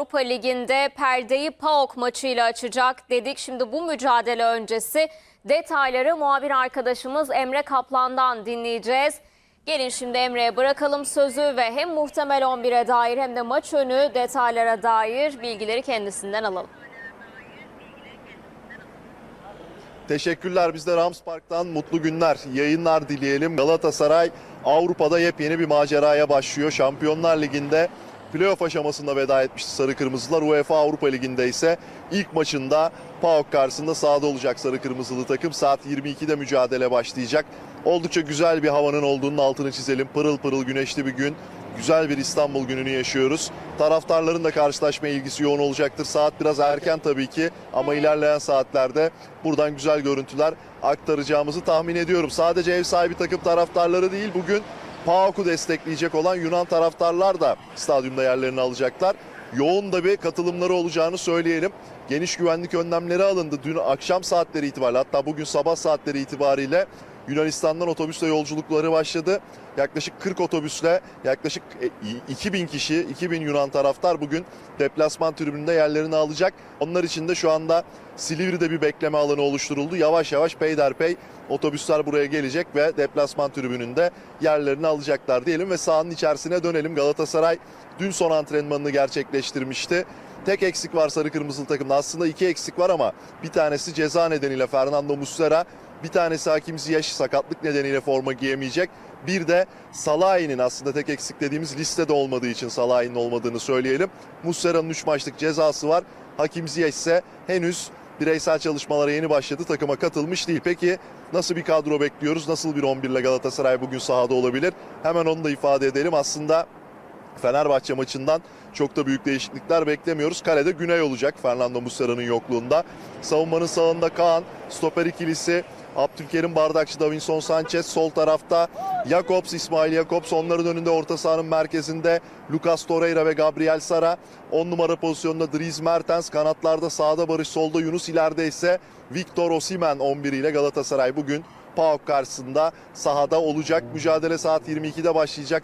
Avrupa Ligi'nde perdeyi PAOK maçıyla açacak dedik. Şimdi bu mücadele öncesi detayları muhabir arkadaşımız Emre Kaplan'dan dinleyeceğiz. Gelin şimdi Emre'ye bırakalım sözü ve hem muhtemel 11'e dair hem de maç önü detaylara dair bilgileri kendisinden alalım. Teşekkürler. Biz de Rams Park'tan mutlu günler, yayınlar dileyelim. Galatasaray Avrupa'da yepyeni bir maceraya başlıyor. Şampiyonlar Ligi'nde playoff aşamasında veda etmişti Sarı Kırmızılar. UEFA Avrupa Ligi'nde ise ilk maçında PAOK karşısında sahada olacak Sarı Kırmızılı takım. Saat 22'de mücadele başlayacak. Oldukça güzel bir havanın olduğunun altını çizelim. Pırıl pırıl güneşli bir gün. Güzel bir İstanbul gününü yaşıyoruz. Taraftarların da karşılaşma ilgisi yoğun olacaktır. Saat biraz erken tabii ki ama ilerleyen saatlerde buradan güzel görüntüler aktaracağımızı tahmin ediyorum. Sadece ev sahibi takım taraftarları değil bugün PAOK'u destekleyecek olan Yunan taraftarlar da stadyumda yerlerini alacaklar. Yoğun da bir katılımları olacağını söyleyelim. Geniş güvenlik önlemleri alındı dün akşam saatleri itibariyle hatta bugün sabah saatleri itibariyle Yunanistan'dan otobüsle yolculukları başladı. Yaklaşık 40 otobüsle yaklaşık e, 2000 kişi, 2000 Yunan taraftar bugün deplasman tribününde yerlerini alacak. Onlar için de şu anda Silivri'de bir bekleme alanı oluşturuldu. Yavaş yavaş peyderpey otobüsler buraya gelecek ve deplasman tribününde yerlerini alacaklar diyelim ve sahanın içerisine dönelim. Galatasaray dün son antrenmanını gerçekleştirmişti. Tek eksik var sarı kırmızılı takımda. Aslında iki eksik var ama bir tanesi ceza nedeniyle Fernando Muslera, bir tanesi Hakim Ziyech sakatlık nedeniyle forma giyemeyecek. Bir de Salah'ın aslında tek eksik dediğimiz listede olmadığı için Salah'ın olmadığını söyleyelim. Muslera'nın 3 maçlık cezası var. Hakim Ziyech ise henüz bireysel çalışmalara yeni başladı. Takıma katılmış değil. Peki nasıl bir kadro bekliyoruz? Nasıl bir 11 ile Galatasaray bugün sahada olabilir? Hemen onu da ifade edelim. Aslında Fenerbahçe maçından çok da büyük değişiklikler beklemiyoruz. Kalede Güney olacak Fernando Muslera'nın yokluğunda. Savunmanın sağında Kaan, stoper ikilisi Abdülkerim Bardakçı, Davinson Sanchez sol tarafta Jakobs, İsmail Jakobs onların önünde orta sahanın merkezinde Lucas Torreira ve Gabriel Sara 10 numara pozisyonunda Dries Mertens kanatlarda sağda Barış solda Yunus ileride ise Victor Osimhen 11 ile Galatasaray bugün PAOK karşısında sahada olacak. Mücadele saat 22'de başlayacak.